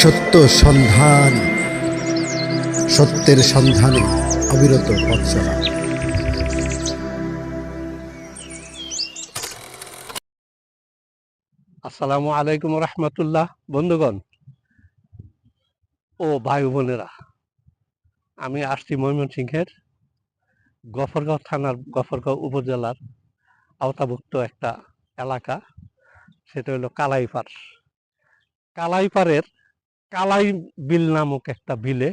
সত্য সন্ধান, সত্যের সন্ধানে অবিরত পথ আসসালামু আলাইকুম রহমতুল্লাহ, বন্ধুগণ ও ভাই বোনেরা। আমি আসছি ময়মনসিংহের গফরগাঁও থানার গফরগাঁও উপজেলার আওতাভুক্ত একটা এলাকা, সেটা হলো কালাইপাড়। কালাইপাড়ের কালাই বিল নামক একটা বিলে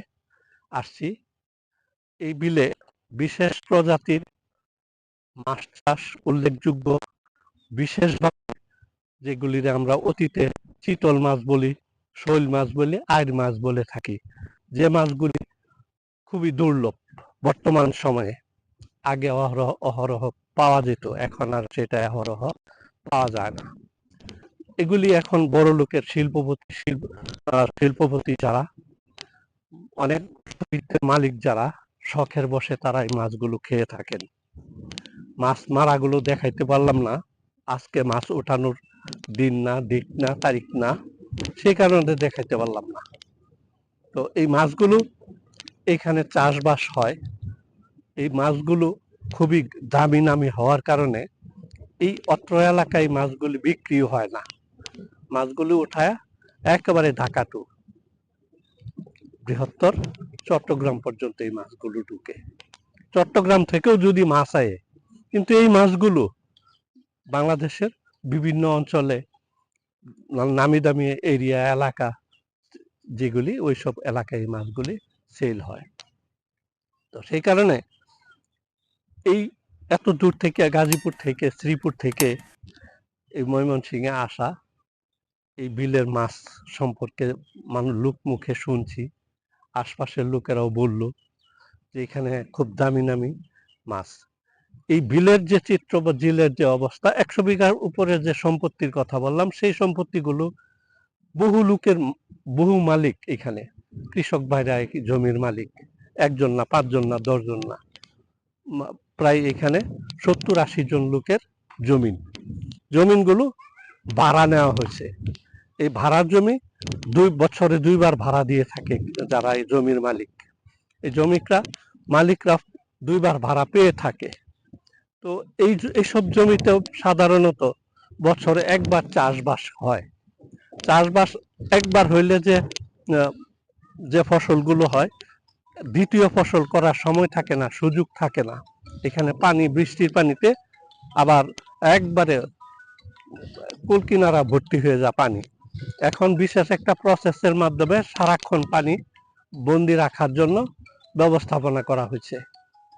আসছি। এই বিলে বিশেষ প্রজাতির মাছ চাষ উল্লেখযোগ্য। বিশেষভাবে যেগুলির আমরা অতীতে চিতল মাছ বলি, শৈল মাছ বলি আইর মাছ বলে থাকি। যে মাছগুলি খুবই দুর্লভ বর্তমান সময়ে। আগে অহরহ অহরহ পাওয়া যেত, এখন আর সেটা অহরহ পাওয়া যায় না। এগুলি এখন বড় লোকের শিল্পপতি, শিল্প শিল্পপতি যারা, অনেক মালিক যারা, শখের বসে তারা এই মাছগুলো খেয়ে থাকেন। মাছ মারাগুলো দেখাইতে পারলাম না। আজকে মাছ ওঠানোর দিন না, দিক না, তারিখ না, সেই কারণে দেখাইতে পারলাম না। তো এই মাছগুলো এখানে চাষবাস হয়। এই মাছগুলো খুবই দামি নামি হওয়ার কারণে এই অত্র এলাকায় মাছগুলি বিক্রিও হয় না। মাছগুলি উঠায় একেবারে ঢাকা টু। বৃহত্তর চট্টগ্রাম পর্যন্ত এই মাছগুলো ঢুকে। চট্টগ্রাম থেকেও যদি মাছ আয়ে, কিন্তু এই মাছগুলো বাংলাদেশের বিভিন্ন অঞ্চলে নামি দামি এরিয়া, এলাকা যেগুলি, ওইসব এলাকায় এই মাছগুলি সেল হয়। তো সেই কারণে এই এত দূর থেকে গাজীপুর থেকে, শ্রীপুর থেকে এই ময়মনসিংহে আসা এই বিলের মাছ সম্পর্কে মানুষ লোক মুখে শুনছি। আশপাশের লোকেরাও বলল যে এখানে খুব দামি নামি মাছ। এই বিলের যে চিত্র বা জিলের যে অবস্থা, একশো বিঘার উপরে যে সম্পত্তির কথা বললাম, সেই সম্পত্তিগুলো বহু লোকের বহু মালিক এখানে। কৃষক ভাইরা জমির মালিক। একজন না, পাঁচজন না, দশজন না। প্রায় এখানে সত্তর আশি জন লোকের জমিন। জমিনগুলো ভাড়া নেওয়া হয়েছে। এই ভাড়ার জমি দুই বছরে দুইবার ভাড়া দিয়ে থাকে যারা এই জমির মালিক। এই জমিকরা মালিকরা দুইবার ভাড়া পেয়ে থাকে। তো এই এইসব জমিতেও সাধারণত বছরে একবার চাষবাস হয়। চাষবাস একবার হইলে যে যে ফসলগুলো হয়, দ্বিতীয় ফসল করার সময় থাকে না, সুযোগ থাকে না। এখানে পানি, বৃষ্টির পানিতে আবার একবারে কুলকিনারা ভর্তি হয়ে যায় পানি। এখন বিশেষ একটা প্রসেসের মাধ্যমে সারাক্ষণ পানি বন্দি রাখার জন্য ব্যবস্থাপনা করা হয়েছে।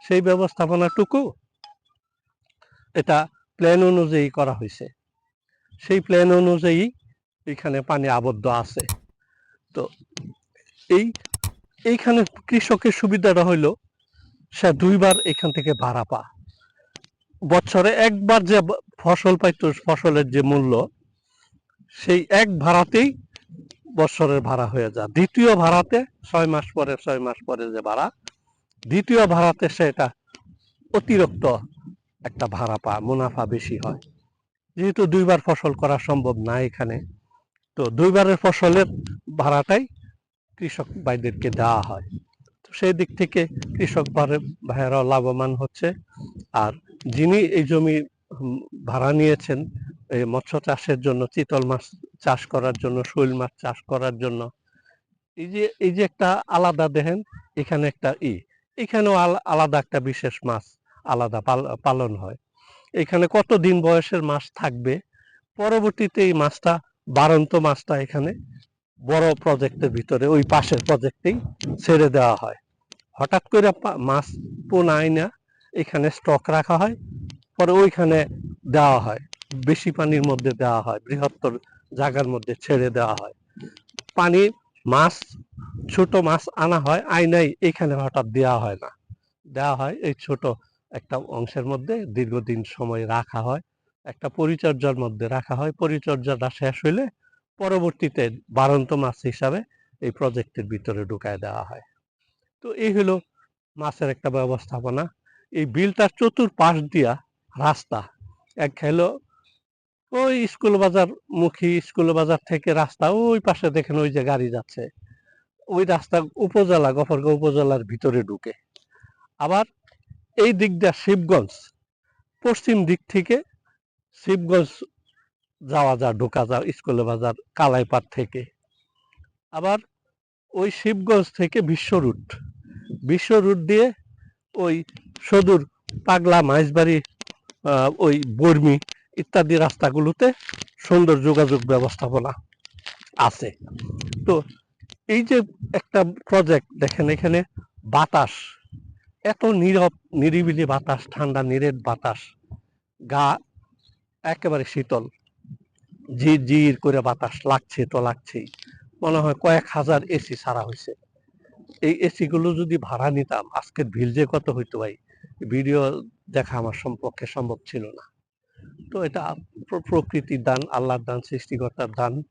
সেই ব্যবস্থাপনাটুকু এটা প্ল্যান অনুযায়ী করা হয়েছে। সেই প্ল্যান অনুযায়ী এখানে পানি আবদ্ধ আছে। তো এই, এইখানে কৃষকের সুবিধাটা হইল, সে দুইবার এখান থেকে ভাড়া পা বছরে একবার যে ফসল পাইতো, ফসলের যে মূল্য সেই এক ভাড়াতেই বছরের ভাড়া হয়ে যায়। দ্বিতীয় ভাড়াতে ছয় মাস পরে, ছয় মাস পরে যে ভাড়া, দ্বিতীয় ভাড়াতে সেটা অতিরিক্ত একটা ভাড়া পা, মুনাফা বেশি হয়। যেহেতু দুইবার ফসল করা সম্ভব না এখানে, তো দুইবারের ফসলের ভাড়াটাই কৃষক ভাইদেরকে দেওয়া হয়। তো সেই দিক থেকে কৃষক ভাই- ভাইয়েরাও লাভবান হচ্ছে। আর যিনি এই জমি ভাড়া নিয়েছেন মৎস্য চাষের জন্য, চিতল মাছ চাষ করার জন্য, শৈল মাছ চাষ করার জন্য। এই যে এই যে একটা আলাদা দেখেন, এখানে একটা ই। এখানেও আল- আলাদা একটা বিশেষ মাছ, আলাদা পালন হয়। এখানে কত দিন বয়সের মাছ থাকবে? পরবর্তীতে এই মাছটা বারন্ত মাছটা এখানে বড় প্রজেক্টের ভিতরে, ওই পাশের প্রজেক্টেই ছেড়ে দেওয়া হয়। হঠাৎ করে মাছ পোনা আইনা এখানে স্টক রাখা হয়, পরে ওইখানে দেওয়া হয়। বেশি পানির মধ্যে দেওয়া হয়, বৃহত্তর জায়গার মধ্যে ছেড়ে দেওয়া হয়। পানি মাছ, ছোট মাছ আনা হয় আইনাই এখানে হঠাৎ দেওয়া হয় না। দেওয়া হয় এই ছোট একটা অংশের মধ্যে, দীর্ঘদিন সময় রাখা হয়। একটা পরিচর্যার মধ্যে রাখা হয়। পরিচর্যাটা শেষ হইলে পরবর্তীতে বারন্ত মাছ হিসাবে এই প্রজেক্টের ভিতরে ঢুকায় দেওয়া হয়। তো এই হলো মাছের একটা ব্যবস্থাপনা। এই বিলটার চতুর্পাশ দিয়া রাস্তা, এক হলো ওই স্কুল বাজার, মুখী স্কুল বাজার থেকে রাস্তা ওই পাশে দেখেন ওই যে গাড়ি যাচ্ছে। ওই রাস্তা উপজেলা, গফরগাঁও উপজেলার ভিতরে ঢুকে। আবার এই দিকটা শিবগঞ্জ, পশ্চিম দিক থেকে শিবগঞ্জ যাওয়া যায়, ঢোকা যায় স্কুল বাজার কালাইপাড় থেকে। আবার ওই শিবগঞ্জ থেকে বিশ্ব রুট বিশ্ব রুট দিয়ে ওই সদূর পাগলা মাইজবাড়ি ওই বর্মি ইত্যাদি রাস্তাগুলোতে সুন্দর যোগাযোগ ব্যবস্থাপনা আছে। তো এই যে একটা প্রজেক্ট দেখেন, এখানে বাতাস, এত নীরব, নিরিবিলি বাতাস, ঠান্ডা, নিরেট বাতাস, গা একেবারে শীতল, ঝির জির করে বাতাস লাগছে তো লাগছেই। মনে হয় কয়েক হাজার এসি ছাড়া হয়েছে। এই এসিগুলো যদি ভাড়া নিতাম, আজকের ভিল যে কত হইতো ভাই, ভিডিও দেখা আমার সম্পর্কে সম্ভব ছিল না। তো এটা প্র- প্রকৃতির দান, আল্লাহর দান, সৃষ্টিকর্তার দান।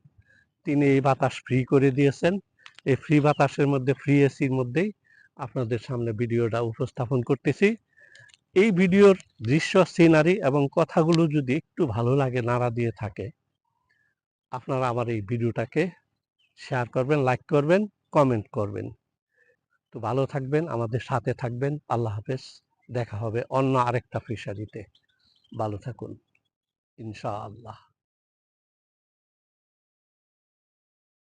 তিনি এই বাতাস ফ্রি করে দিয়েছেন। এই ফ্রি বাতাসের মধ্যে ফ্রি এসির মধ্যেই আপনাদের সামনে ভিডিওটা উপস্থাপন করতেছি। এই ভিডিওর দৃশ্য সিনারি এবং কথাগুলো যদি একটু ভালো লাগে, নাড়া দিয়ে থাকে, আপনারা আমার এই ভিডিওটাকে শেয়ার করবেন লাইক করবেন কমেন্ট করবেন। তো ভালো থাকবেন, আমাদের সাথে থাকবেন। আল্লাহ হাফেজ। দেখা হবে অন্য আরেকটা ফিশারিতে ভালো থাকুন। İnşallah.